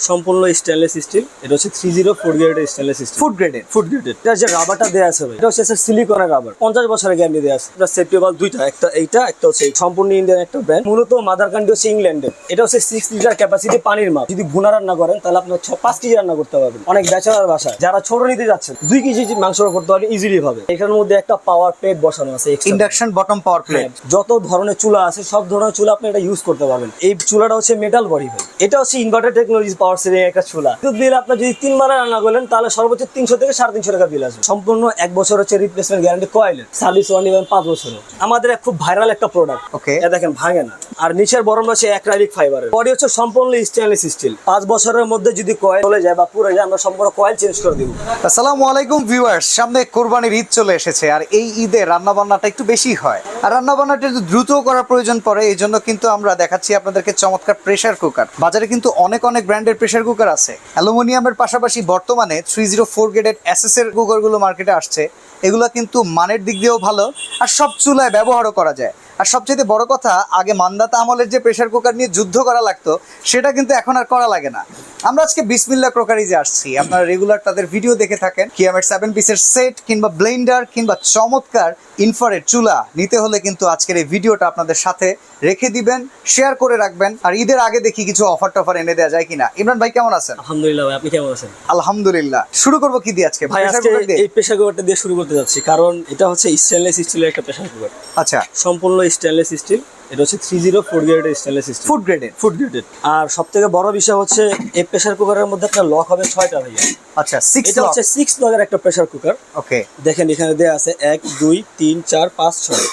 সম্পূর্ণ stainless steel এটা হচ্ছে থ্রি জিরো ফোর গ্রেডের স্টেনলেস স্টিল ফুড গ্রেডের ফুড গ্রেডেড এটা যে রাবারটা দেওয়া আছে ভাই এটা হচ্ছে সিলিকনের রাবার পঞ্চাশ বছরের গ্যারান্টি দেওয়া আছে। এটা সেফটি বাল দুইটা একটা এইটা একটা হচ্ছে সম্পূর্ণ ইন্ডিয়ান একটা ব্র্যান্ড মূলত মাদার কান্ট্রি হচ্ছে ইংল্যান্ডের এটা হচ্ছে সিক্স লিটার ক্যাপাসিটি পানির মাপ। যদি ভুনা রান্না করেন তাহলে আপনার ছ পাঁচ কেজি রান্না করতে পারবেন। অনেক ব্যাচেলার বাসায়। যারা ছোট নিতে যাচ্ছেন দুই কেজি মাংস করতে পারবেন ইজিলি ভাবে এখানের মধ্যে একটা পাওয়ার প্লেট বসানো আছে ইন্ডাকশন বটম পাওয়ার প্লেট যত ধরনের চুলা আছে সব ধরনের চুলা আপনি এটা ইউজ করতে পারবেন। এই চুলাটা হচ্ছে মেটাল বডি ভাই। এটা হচ্ছে ইনভার্টার টেকনোলজি পাওয়ার সেভিং একটা চুলা। বিদ্যুৎ বিল আপনার যদি তিনবার রান্না করলেন তাহলে সর্বোচ্চ তিনশো থেকে সাড়ে তিনশো টাকা বিল আসবে। সম্পূর্ণ এক বছর হচ্ছে রিপ্লেসমেন্ট গ্যারান্টি কয়েলের সার্ভিস ওয়ান ইভেন পাঁচ বছরের। আমাদের খুব ভাইরাল একটা প্রোডাক্ট Okay. এটা দেখেন ভাঙে না। আর নিচের বরং হচ্ছে অ্যাক্রাইলিক ফাইবারের বডি হচ্ছে সম্পূর্ণ স্টেনলেস স্টিল পাঁচ বছরের মধ্যে যদি কয়েল চলে যায় বা পুরো যায় আমরা সম্পূর্ণ কয়েল চেঞ্জ করে দিব। আসসালামু আলাইকুম ভিউয়ার্স সামনে কোরবানির ঈদ চলে এসেছে আর এই ঈদে রান্না বান্নাটা একটু বেশি হয়। আর রান্না বান্নাটা একটু দ্রুত করার প্রয়োজন পড়ে এই জন্য কিন্তু আমরা দেখাচ্ছি আপনাদেরকে চমৎকার প্রেসার কুকার বাজারে কিন্তু অনেক অনেক ব্র্যান্ডের প্রেসার কুকার আছে। অ্যালুমিনিয়ামের পাশাপাশি বর্তমানে three zero four graded S এর কুকারগুলো মার্কেটে আসছে। এগুলো কিন্তু মানের দিক দিয়েও ভালো। আর সব চুলায় ব্যবহারও করা যায়। আর সবচেয়ে বড় কথা আগে মান্দাতা আমলের যে প্রেসার কুকার নিয়ে যুদ্ধ করা লাগতো সেটা কিন্তু এখন আর করা লাগে না। আমরা আজকে বিসমিল্লা ক্রোকারিজে আসছি আপনারা রেগুলার তাদের ভিডিও দেখে থাকেন। কিয়ামের সেভেন পিসের সেট কিংবা ব্লেন্ডার কিংবা চমৎকার ইনফারেট চুলা নিতে হলে কিন্তু আজকের এই ভিডিওটা আপনাদের সাথে রেখে দিবেন শেয়ার করে রাখবেন আর ঈদের আগে দেখি কিছু অফার টফার এনে দেওয়া যায় কিনা। ইমরান ভাই কেমন আছেন? আলহামদুলিল্লাহ ভাই আপনি কেমন আছেন? আলহামদুলিল্লাহ। শুরু করব কি দিয়ে আজকে? ভাই আজকে এই প্রেসার কুকারটা দিয়ে শুরু করতে যাচ্ছি কারণ এটা হচ্ছে স্টেনলেস স্টিলের একটা প্রেসার কুকার আচ্ছা। সম্পূর্ণ স্টেনলেস স্টিল এটা হচ্ছে থ্রি জিরো ফোর গ্রেডের স্টেনলেস স্টিল ফুড গ্রেডের ফুড গ্রেডের আর সব থেকে বড় বিষয় হচ্ছে এই প্রেসার কুকারের মধ্যে আপনার লক হবে ছয়টা ভাইয়া আচ্ছা সিক্স এটা হচ্ছে সিক্স লকের একটা প্রেসার কুকার ওকে দেখেন এখানে দেওয়া আছে এক দুই তিন চার পাঁচ ছয়।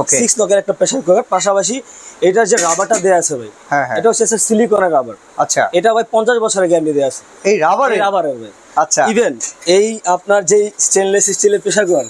ওকে সিক্স লকের একটা প্রেসার কুকার পাশাপাশি এটার যে রাবারটা দেওয়া আছে ভাই হ্যাঁ, হ্যাঁ। এটা হচ্ছে সিলিকনের রাবার আচ্ছা। এটা ভাই পঞ্চাশ বছরের গ্যারান্টি দেওয়া আছে। এই রাবারে রাবার হবে আচ্ছা। ইভেন এই আপনার যে স্টেনলেস স্টিলের প্রেসার কুকার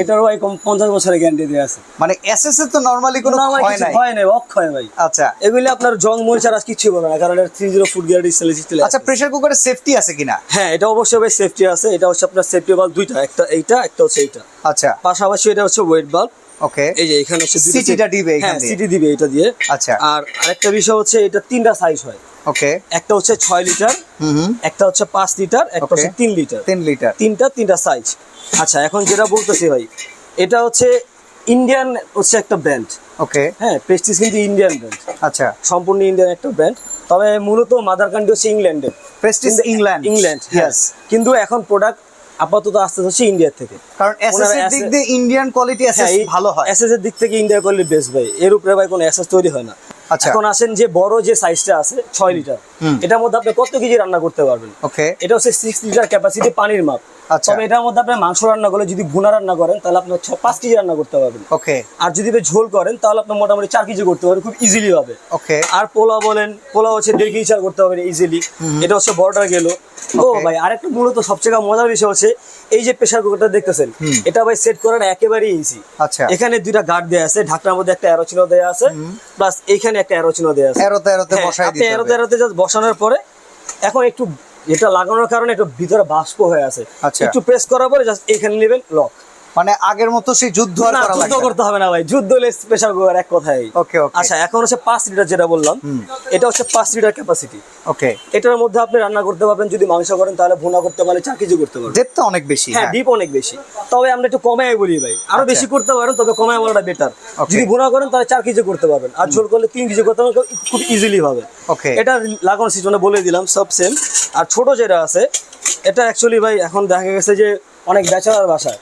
এটারও ভাই কম পঞ্চাশ বছরের গ্যারান্টি দেওয়া আছে। মানে এসএস এ তো নরমালি কোনো না, হয় নাই? হয় নাই অক্ষয় ভাই। আচ্ছা। এগুলি আপনার জং মরিচার আর কিছু হবে না কারণ এটা three zero food grade stainless steel আচ্ছা প্রেসার কুকারের সেফটি আছে কিনা? হ্যাঁ এটা অবশ্যই ভাই সেফটি আছে। এটা হচ্ছে আপনার সেফটি বাল্ব দুইটা একটা এইটা একটা হচ্ছে এইটা। আচ্ছা। পাশাপাশি এটা হচ্ছে ওয়েট বাল্ব ওকে এই যে এখানে হচ্ছে সিটিটা দিবে এখান হ্যাঁ সিটি দিবে এটা দিয়ে। আচ্ছা। আর আরেকটা বিষয় হচ্ছে এটা তিনটা সাইজ হয়। ওকে একটা হচ্ছে ছয় লিটার হুম একটা হচ্ছে পাঁচ লিটার একটা হচ্ছে তিন লিটার তিন লিটার তিনটা তিনটা সাইজ আচ্ছা এখন যেটা বলতেছি ভাই এটা হচ্ছে ইন্ডিয়ান হচ্ছে একটা ব্র্যান্ড ওকে হ্যাঁ প্রেস্টিজ কিন্তু ইন্ডিয়ান ব্র্যান্ড আচ্ছা। সম্পূর্ণ ইন্ডিয়ান একটা ব্র্যান্ড তবে মূলত মাদার কান্ট্রি হচ্ছে ইংল্যান্ডের প্রেস্টিজ কিন্তু- ইংল্যান্ড ইংল্যান্ড ইয়েস কিন্তু এখন প্রোডাক্ট আপাতত আসতে হচ্ছে ইন্ডিয়া থেকে। কারণ এসএস এর দিক দিয়ে ইন্ডিয়ান কোয়ালিটি এসএস ভালো হয়। এসএস এর দিক থেকে ইন্ডিয়ার কোয়ালিটি বেস্ট ভাই। এর উপরে ভাই কোনো এসএস তৈরি হয় না। আচ্ছা। এখন আসেন যে বড় যে সাইজটা আছে ছয় লিটার এটার মধ্যে আপনি কত কেজি রান্না করতে পারবেন? ওকে এটা হচ্ছে সিক্স লিটার ক্যাপাসিটি পানির মাপ। তবে এটার মধ্যে আপনি মাংস রান্না করলে যদি ভুনা রান্না করেন তাহলে আপনার পাঁচ কেজি রান্না করতে পারবেন। ওকে। আর যদি ঝোল করেন তাহলে আপনি মোটামুটি চার কেজি করতে পারবেন খুব ইজিলি হবে। ওকে। আর পোলাও বলেন পোলাও হচ্ছে দেড় কেজি চাল করতে পারবেন ইজিলি এটা হচ্ছে বড়টা গেল। ও. ভাই আরেকটা মূলত সবচেয়ে মজার বিষয় হচ্ছে এই যে প্রেসার কুকারটা দেখতেছেন এটা ভাই সেট করার একেবারেই ইজি আচ্ছা। এখানে দুইটা গার্ড দেওয়া আছে ঢাকনার মধ্যে একটা অ্যারো চিহ্ন দেওয়া আছে প্লাস এইখানে একটা অ্যারো চিহ্ন দেওয়া আছে। এরোতে হ্যাঁ, বসাই দিতে হবে। এরোতে just বসানোর পরে এখন একটু এটা লাগানোর কারণে একটু ভিতরে বাষ্প হয়ে আছে আচ্ছা। একটু প্রেস করার পরে জাস্ট এখানে নেবেন লক মানে আগের মতো সেই যুদ্ধ আর করা যুদ্ধ। করতে হবে না ভাই। যুদ্ধ হলে স্পেশাল কুকার এক কথাই Okay, okay. আচ্ছা এখন হচ্ছে পাঁচ লিটার যেটা বললাম এটা হচ্ছে পাঁচ লিটার ক্যাপাসিটি ওকে এটার মধ্যে আপনি রান্না করতে পারবেন যদি মাংস করেন তাহলে ভুনা করতে পারলে চার কেজি করতে পারবেন। ডেপথ অনেক বেশি হ্যাঁ হ্যাঁ। ডিপ অনেক বেশি। তবে আমরা একটু কমায় বলি ভাই। আরও আচ্ছা। বেশি করতে পারেন তবে কমায় বলাটা বেটার যদি ভুনা করেন তাহলে চার কেজি করতে পারবেন। আর ঝোল করলে তিন কেজি করতে পারবেন খুব ইজিলি হবে। Okay. এটা লাগানোর সিজনে বলে দিলাম সব সেম আর ছোট যেটা আছে এটা অ্যাকচুয়ালি ভাই এখন দেখা গেছে যে অনেক ব্যাচেলার বাসায়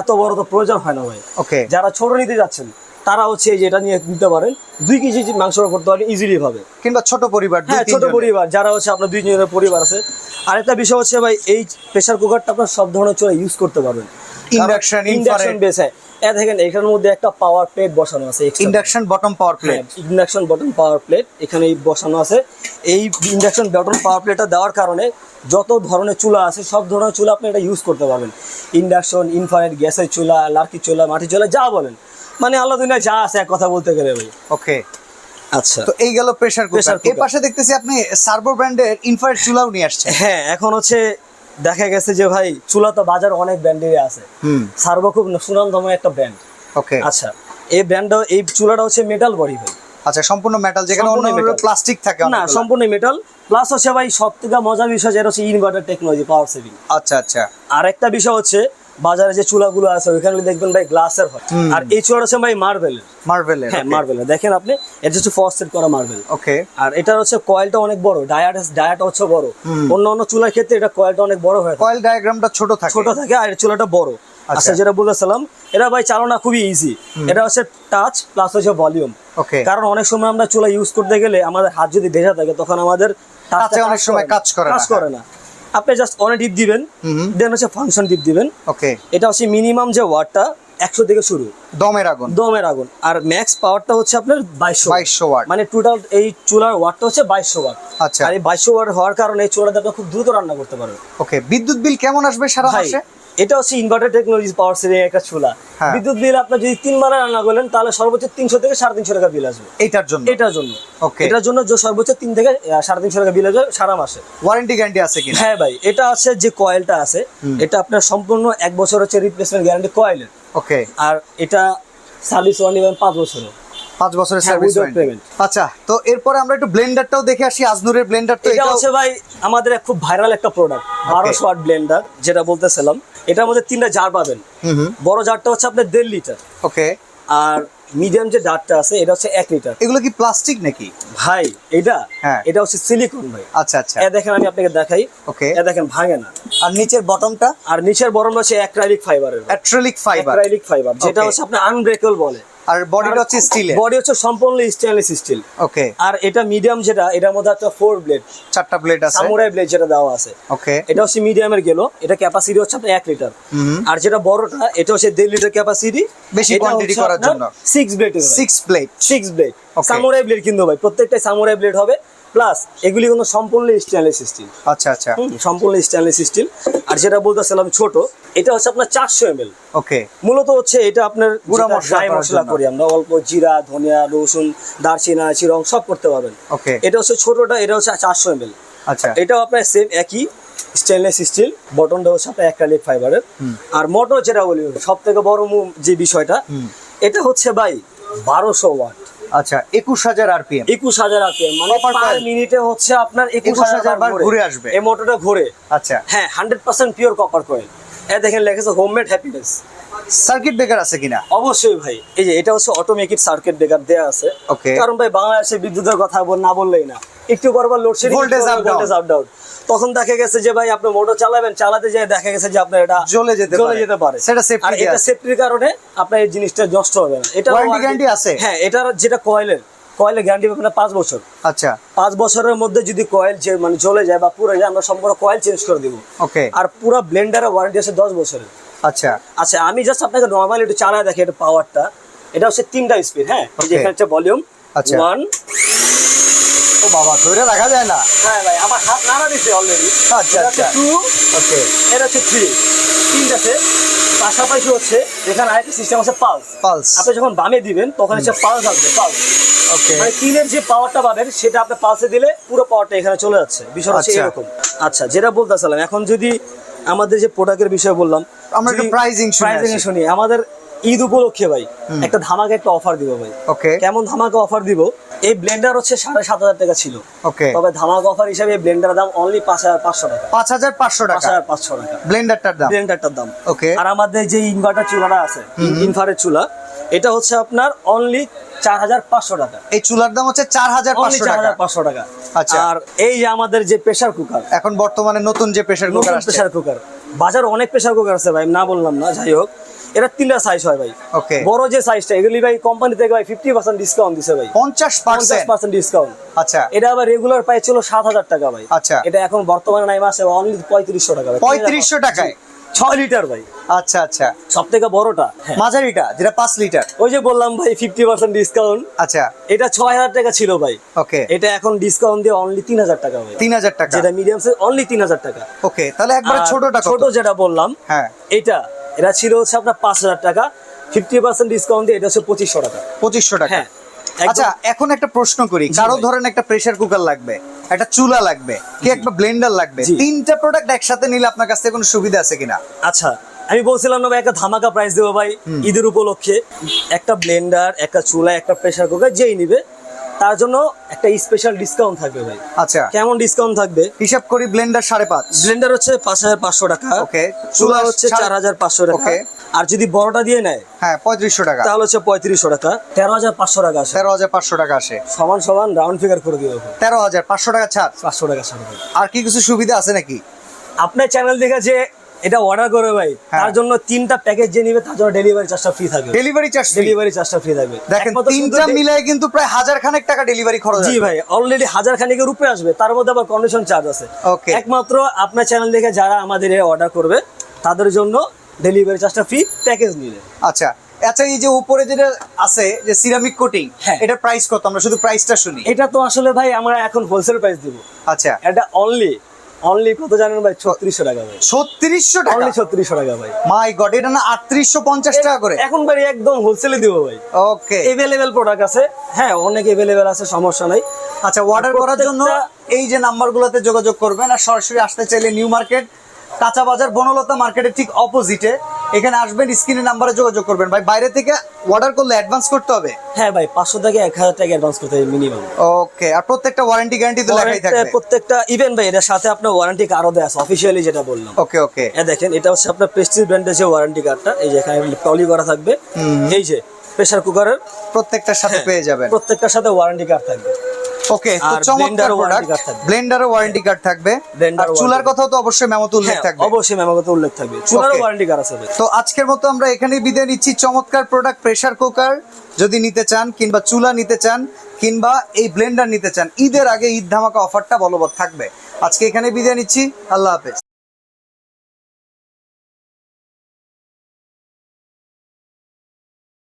এত বড় তো প্রয়োজন হয় না ভাই। ওকে যারা ছোট নিতে যাচ্ছেন তারা হচ্ছে এই যে এটা নিয়ে নিতে পারেন। দুই কেজি মাংস করতে পারেন ইজিলি ভাবে। কিংবা ছোট পরিবার হ্যাঁ ছোট পরিবার যারা হচ্ছে আপনার দুই জনের পরিবার আছে। আর একটা বিষয় হচ্ছে ভাই এই প্রেসার কুকারটা আপনার সব ধরনের চলে ইউজ করতে পারবেন। Induction induction. বেস হ্যাঁ। এ দেখেন এখানের মধ্যে একটা পাওয়ার প্লেট বসানো আছে induction bottom power plate induction bottom power plate এখানে বসানো আছে। এই ইন্ডাকশন বটন পাওয়ার প্লেটটা দেওয়ার কারণে যত ধরনের চুলা আছে সব ধরনের চুলা আপনি এটা ইউজ করতে পারবেন। ইন্ডাকশন ইনফ্রারেড গ্যাসের চুলা লার্কি চুলা মাটির চুলা যা বলেন। মানে আল্লাহ দুনিয়া যা আছে এক কথা বলতে গেলে ভাই। ওকে আচ্ছা। তো এই গেল প্রেসার কুকার এই পাশে দেখতেছি আপনি সার্ভো ব্র্যান্ডের ইনফ্রারেড চুলাও নিয়ে আসছেন। হ্যাঁ এখন হচ্ছে দেখা গেছে যে ভাই চুলা তো বাজার অনেক ব্র্যান্ডেরই আছে। সার্ব খুব সুনামধন্য একটা ব্র্যান্ড। ওকে। আচ্ছা এই ব্র্যান্ডটা এই চুলাটা হচ্ছে মেটাল বডি ভাই। আচ্ছা সম্পূর্ণ মেটাল যেখানে অন্য প্লাস্টিক থাকে না সম্পূর্ণ মেটাল প্লাস হচ্ছে ভাই সব থেকে মজার বিষয় যেটা হচ্ছে ইনভার্টার টেকনোলজি পাওয়ার সেভিং আচ্ছা আচ্ছা। আর একটা বিষয় হচ্ছে বাজারে যে চুলাগুলো আছে ওইখানে দেখবেন ভাই গ্লাসের হয়। আর এই চুলাটা হচ্ছে ভাই মার্বেলের মার্বেলের হ্যাঁ মার্বেলের দেখেন আপনি এটা হচ্ছে ফরসেট করা মার্বেল ওকে আর এটার হচ্ছে কয়েলটা অনেক বড় ডায়াট ডায়াটা হচ্ছে বড়। অন্য অন্য চুলার ক্ষেত্রে এটা কয়েলটা অনেক বড় হয়ে কয়েল ডায়াগ্রামটা ছোট থাকে। ছোট থাকে আর চুলাটা বড়। আচ্ছা। আচ্ছা যেটা বলেছিলাম এটা ভাই চালনা খুবই ইজি এটা হচ্ছে টাচ প্লাস হচ্ছে ভলিউম ওকে কারণ অনেক সময় আমরা চুলা ইউজ করতে গেলে আমাদের হাত যদি ভেজা থাকে তখন আমাদের টাচে অনেক সময় কাজ করে না, কাজ করে না। আপনি জাস্ট অনে ডিপ দিবেন দেন হচ্ছে ফাংশন ডিপ দিবেন। ওকে এটা হচ্ছে মিনিমাম যে ওয়াটটা একশো থেকে শুরু। দমের আগুন। দমের আগুন। আর ম্যাক্স পাওয়ারটা হচ্ছে আপনার বাইশশো বাইশশো ওয়াট। মানে টোটাল এই চুলার ওয়াটটা হচ্ছে বাইশশো ওয়াট। আচ্ছা। আর এই বাইশশো ওয়াট হওয়ার কারণে এই চুলাটা আপনি খুব দ্রুত রান্না করতে পারবেন। ওকে বিদ্যুৎ বিল কেমন আসবে সারা মাসে? এটা হচ্ছে ইনভার্টার টেকনোলজি পাওয়ার সেভিং একটা চুলা। হ্যাঁ। বিদ্যুৎ বিল আপনার যদি তিনবার রান্না তাহলে সর্বোচ্চ তিনশো থেকে সাড়ে তিনশো টাকা বিল আসবে। এইটার জন্য? এটার জন্য। Okay. এটার জন্য যে সর্বোচ্চ তিন থেকে সাড়ে তিনশো টাকা বিল আসবে সারা মাসে। ওয়ারেন্টি গ্যারান্টি আছে কিনা? হ্যাঁ ভাই এটা আছে যে কয়েলটা আছে এটা আপনার সম্পূর্ণ এক বছর হচ্ছে রিপ্লেসমেন্ট গ্যারান্টি কয়েলের ওকে আর এটা সার্ভিস ওয়ারেন্টি পাঁচ বছরের। পাঁচ বছরের হ্যাঁ, সার্ভিস আচ্ছা তো এরপরে আমরা একটু ব্লেন্ডারটাও দেখে আসি আজনুরের ব্লেন্ডার তো এটা হচ্ছে ভাই আমাদের খুব ভাইরাল একটা প্রোডাক্ট বারোশো ওয়াট ব্লেন্ডার যেটা বলতেছিলাম। এটার মধ্যে তিনটা জার পাবেন। বড় জারটা হচ্ছে আপনার দেড় লিটার। ওকে। আর মিডিয়াম যে জারটা আছে এটা হচ্ছে এক লিটার। এগুলো কি প্লাস্টিক নাকি? ভাই এটা হ্যাঁ। এটা হচ্ছে সিলিকন ভাই। আচ্ছা আচ্ছা। এ দেখেন আমি আপনাকে দেখাই। ওকে। এ দেখেন ভাঙে না। আর নিচের বটমটা আর নিচের বরম হচ্ছে অ্যাক্রাইলিক ফাইবারের অ্যাক্রাইলিক ফাইবার অ্যাক্রাইলিক ফাইবার যেটা হচ্ছে আপনার আনব্রেকেবল বলে। আর বডিটা হচ্ছে স্টিলের বডি হচ্ছে সম্পূর্ণ স্টেনলেস স্টিল ওকে আর এটা মিডিয়াম যেটা এটার মধ্যে একটা ফোর ব্লেড চারটা প্লেট আছে? সামুরাই ব্লেড যেটা দেওয়া আছে। ওকে এটা হচ্ছে মিডিয়ামের গেল এটা ক্যাপাসিটি হচ্ছে আপনার এক লিটার। আর যেটা বড়টা এটা হচ্ছে দেড় লিটার ক্যাপাসিটি বেশি কোয়ান্টিটি করার জন্য। Six blade six plate six blade. Samurai blade কিন্তু ভাই প্রত্যেকটাই সামুরাই ব্লেড হবে। প্লাস এগুলি কিন্তু সম্পূর্ণ স্টেনলেস স্টিল আচ্ছা আচ্ছা। সম্পূর্ণ স্টেনলেস স্টিল আর যেটা বলতেছিলাম ছোট এটা হচ্ছে আপনার চারশো এম ওকে মূলত হচ্ছে এটা আপনার গুঁড়া মশলা মশলা করি আমরা অল্প জিরা ধনিয়া রসুন দারচিনা চিরং সব করতে পারবেন। ওকে এটা হচ্ছে ছোটটা এটা হচ্ছে চারশো এম আচ্ছা। এটাও আপনার সেম একই স্টেনলেস স্টিল বটনটা হচ্ছে আপনার অ্যাক্রালিক ফাইবারের আর মোটর যেটা বলি সব থেকে বড় যে বিষয়টা এটা হচ্ছে ভাই বারোশো ওয়াট আচ্ছা একুশ হাজার আরপিএম। একুশ হাজার আরপিএম মানে পার মিনিটে হচ্ছে আপনার একুশ হাজার বার ঘুরে আসবে। এই মোটরটা ঘুরে। আচ্ছা। হ্যাঁ hundred percent pure copper coil এ দেখেন লেখেছে হোমমেড হ্যাপিনেস সার্কিট ব্রেকার আছে কিনা? অবশ্যই ভাই। এই যে এটা হচ্ছে অটোমেটিক সার্কিট ব্রেকার দেয়া আছে. কারণ ভাই বাংলাদেশে বিদ্যুতের কথা না বললেই না। একটু পরপর load shedding up, down. Voltage up down তখন দেখা গেছে যে ভাই আপনি মোটর চালাবেন চালাতে যেয়ে দেখা গেছে যে আপনার এটা জ্বলে যেতে জ্বলে। যেতে পারে। সেটা safety আর এটা সেফটির কারণে আপনার এই জিনিসটা নষ্ট হবে না। এটা Warranty guarantee আছে? হ্যাঁ এটার যেটা কয়েলের কয়েলের গ্যারান্টি পাবেন পাঁচ বছর। আচ্ছা। পাঁচ বছরের মধ্যে যদি কয়েল যে মানে জ্বলে যায় বা পুরো যায় আমরা সম্পূর্ণ কয়েল চেঞ্জ করে দিব। ওকে আর পুরো ব্লেন্ডারের ওয়ারেন্টি আছে দশ বছরের। আচ্ছা। আচ্ছা আমি জাস্ট আপনাকে নর্মালি একটু চালায় দেখি এটা পাওয়ারটা এটা হচ্ছে তিনটা স্পিড হ্যাঁ? এই যে এখানে হচ্ছে ভলিউম আচ্ছা। ওয়ান ও বাবা ধরে রাখা যায় না? হ্যাঁ ভাই আমার হাত নাড়া দিছে অলরেডি আচ্ছা, আচ্ছা। Two okay. এটা হচ্ছে থ্রি তিনটাতে পাশাপাশি হচ্ছে এখানে আরেকটা সিস্টেম আছে পালস পালস আপনি যখন বামে দিবেন তখন হচ্ছে পালস আসবে পালস ওকে। মানে তিনের যে পাওয়ারটা পাবেন সেটা আপনি পালসে দিলে পুরো পাওয়ারটা এখানে চলে যাচ্ছে। বিষয় হচ্ছে আচ্ছা। এরকম। আচ্ছা যেটা বলতেছিলাম এখন যদি আমাদের যে প্রোডাক্টের বিষয়ে বললাম আমরা একটু প্রাইজিং আসি। শুনি আমাদের ঈদ উপলক্ষে ভাই একটা ধামাকা একটা অফার দিব ভাই। ওকে। কেমন ধামাকা অফার দিব? এই ব্লেন্ডার হচ্ছে সাড়ে সাত হাজার টাকা ছিল। ওকে তবে ধামাকা অফার হিসাবে ব্লেন্ডার দাম অনলি পাঁচ হাজার পাঁচশো টাকা। পাঁচ হাজার পাঁচশো পাঁচ টাকা হাজার পাঁচশো টাকা। ব্লেন্ডারটার দাম। ব্লেন্ডারটার দাম। ওকে আর আমাদের যে ইনভার্টার চুলাটা আছে ইনভার্টার চুলা এটা হচ্ছে আপনার অনলি চার হাজার পাঁচশো টাকা। এই চুলার দাম হচ্ছে চার হাজার পাঁচশো চার টাকা। পাঁচশো টাকা। আচ্ছা। আর এই যে আমাদের যে প্রেসার কুকার এখন বর্তমানে নতুন যে প্রেসার কুকার প্রেসার কুকার বাজার অনেক প্রেশার কুকার আছে ভাই না বললাম না যাই হোক। এটা তিনটা সাইজ হয় ভাই। ওকে বড় যে সাইজটা এগুলি ভাই কোম্পানি থেকে ভাই ফিফটি পার্সেন্ট ডিসকাউন্ট দিছে ভাই। পঞ্চাশ পঞ্চাশ পার্সেন্ট ডিসকাউন্ট আচ্ছা। এটা আবার রেগুলার প্রাইস ছিল সাত হাজার টাকা ভাই। আচ্ছা। এটা এখন বর্তমানে নাই মাসে অনলি পঁয়ত্রিশশো টাকা পঁয়ত্রিশশো টাকায়। ছয় লিটার ভাই। আচ্ছা আচ্ছা। সব থেকে বড়টা হ্যাঁ। মাঝারিটা যেটা পাঁচ লিটার। ওই যে বললাম ভাই ফিফটি পার্সেন্ট ডিসকাউন্ট আচ্ছা। এটা ছয় হাজার টাকা ছিল ভাই। ওকে। এটা এখন ডিসকাউন্ট দিয়ে অনলি তিন হাজার টাকা ভাই। তিন হাজার টাকা। যেটা মিডিয়াম সাইজ অনলি তিন হাজার টাকা। ওকে তাহলে একবারে ছোটটা ছোট যেটা বললাম হ্যাঁ। এটা এটা ছিল হচ্ছে আপনার পাঁচ হাজার টাকা। ফিফটি পার্সেন্ট ডিসকাউন্ট দিয়ে এটা হচ্ছে পঁচিশশো টাকা। পঁচিশশো টাকা। হ্যাঁ। আচ্ছা এখন একটা প্রশ্ন করি। কারও। ধরেন একটা প্রেসার কুকার লাগবে। একটা চুলা লাগবে কি একটা ব্লেন্ডার লাগবে। তিনটা প্রোডাক্ট একসাথে নিলে আপনার কাছ থেকে কোনো সুবিধা আছে কিনা? আচ্ছা আমি বলছিলাম না ভাই একটা ধামাকা প্রাইস দেবো ভাই ঈদের উপলক্ষে। একটা ব্লেন্ডার একটা চুলা একটা প্রেসার কুকার যেই নিবে তার জন্য একটা স্পেশাল ডিসকাউন্ট থাকবে ভাই। আচ্ছা। কেমন ডিসকাউন্ট থাকবে? হিসাব করি ব্লেন্ডার সাড়ে পাঁচ। ব্লেন্ডার হচ্ছে পাঁচ হাজার পাঁচশো টাকা। Okay. চুলা হচ্ছে চার হাজার পাঁচশো টাকা। আর যদি বড়টা দিয়ে নেয় হ্যাঁ পঁয়ত্রিশশো টাকা। তাহলে হচ্ছে পঁয়ত্রিশশো টাকা। তেরো হাজার পাঁচশো টাকা আসে। তেরো হাজার পাঁচশো টাকা আসে। সমান সমান রাউন্ড ফিগার করে ভাই তেরো হাজার পাঁচশো টাকা ছাড়। পাঁচশো টাকা ভাই আর কি কিছু সুবিধা আছে নাকি? আপনার চ্যানেল দেখে যে এটা অর্ডার করে ভাই। হ্যাঁ। তার জন্য তিনটা প্যাকেজ যে নিবে তার জন্য ডেলিভারি চার্জটা ফ্রি থাকবে। ডেলিভারি চার্জ ডেলিভারি চার্জটা ফ্রি থাকবে। দেখেন তিনটা মিলাই কিন্তু প্রায় হাজার খানেক টাকা ডেলিভারি খরচ জি ভাই অলরেডি হাজার খানেকের উপরে আসবে তার মধ্যে আবার কন্ডিশন চার্জ আছে। Okay. একমাত্র আপনার চ্যানেল দেখে যারা আমাদের অর্ডার করবে তাদের জন্য ডেলিভারি চার্জটা ফ্রি প্যাকেজ নিলে আচ্ছা আচ্ছা এই যে উপরে যেটা আছে যে সিরামিক কোটিং হ্যাঁ। এটা প্রাইস কত? আমরা শুধু প্রাইসটা শুনি। এটা তো আসলে ভাই আমরা এখন হোলসেল প্রাইস দিব। আচ্ছা। এটা অনলি অনলি কত জানেন ভাই? ছত্রিশশো টাকা ভাই। ছত্রিশশো টাকা? অনলি ছত্রিশশো টাকা ভাই। মাই গড এটা না আটত্রিশশো পঞ্চাশ টাকা করে? এখন ভাই একদম হোলসেলে দিব ভাই। ওকে এভেলেবেল প্রোডাক্ট আছে। হ্যাঁ অনেক এভেলেবেল আছে সমস্যা নাই। আচ্ছা অর্ডার করার জন্য এই যে নাম্বারগুলোতে যোগাযোগ করবেন আর সরাসরি আসতে চাইলে নিউ মার্কেট কাঁচা বাজার বনলতা মার্কেটের ঠিক অপোজিটে এখানে আসবেন স্ক্রিনে নাম্বারে যোগাযোগ করবেন। ভাই বাইরে থেকে অর্ডার করলে অ্যাডভান্স করতে হবে? হ্যাঁ ভাই পাঁচশো থেকে এক হাজার টাকা অ্যাডভান্স করতে হবে মিনিমাম ওকে আর প্রত্যেকটা ওয়ারেন্টি গ্যারান্টি তো লেখাই থাকবে। প্রত্যেকটা ইভেন্ট ভাই এটার সাথে আপনার ওয়ারেন্টি কার্ডও দেওয়া আছে অফিসিয়ালি যেটা বললাম। ওকে ওকে এ দেখেন এটা হচ্ছে আপনার প্রেস্টিজ ব্র্যান্ডের যে ওয়ারেন্টি কার্ডটা এই যে এখানে টলি করা থাকবে। এই যে প্রেসার কুকারের প্রত্যেকটার সাথে পেয়ে যাবেন। প্রত্যেকটার সাথে ওয়ারেন্টি কার্ড থাকবে। ওকে তো চমৎকার প্রোডাক্ট। ব্লেন্ডারও ওয়ারেন্টি কার্ড থাকবে। আর চুলার কথাও তো অবশ্যই মেমোতে উল্লেখ হ্যাঁ, থাকবে। অবশ্যই মেমোতে উল্লেখ থাকবে। চুলারও ওয়ারেন্টি কার্ড আছে তো আজকের মতো আমরা এখানেই বিদায় নিচ্ছি। চমৎকার প্রোডাক্ট প্রেসার কুকার যদি নিতে চান কিংবা চুলা নিতে চান কিংবা এই ব্লেন্ডার নিতে চান ঈদের আগে ঈদ ধামাকা অফারটা বলবৎ থাকবে। আজকে এখানে বিদায় নিচ্ছি। আল্লাহ হাফেজ।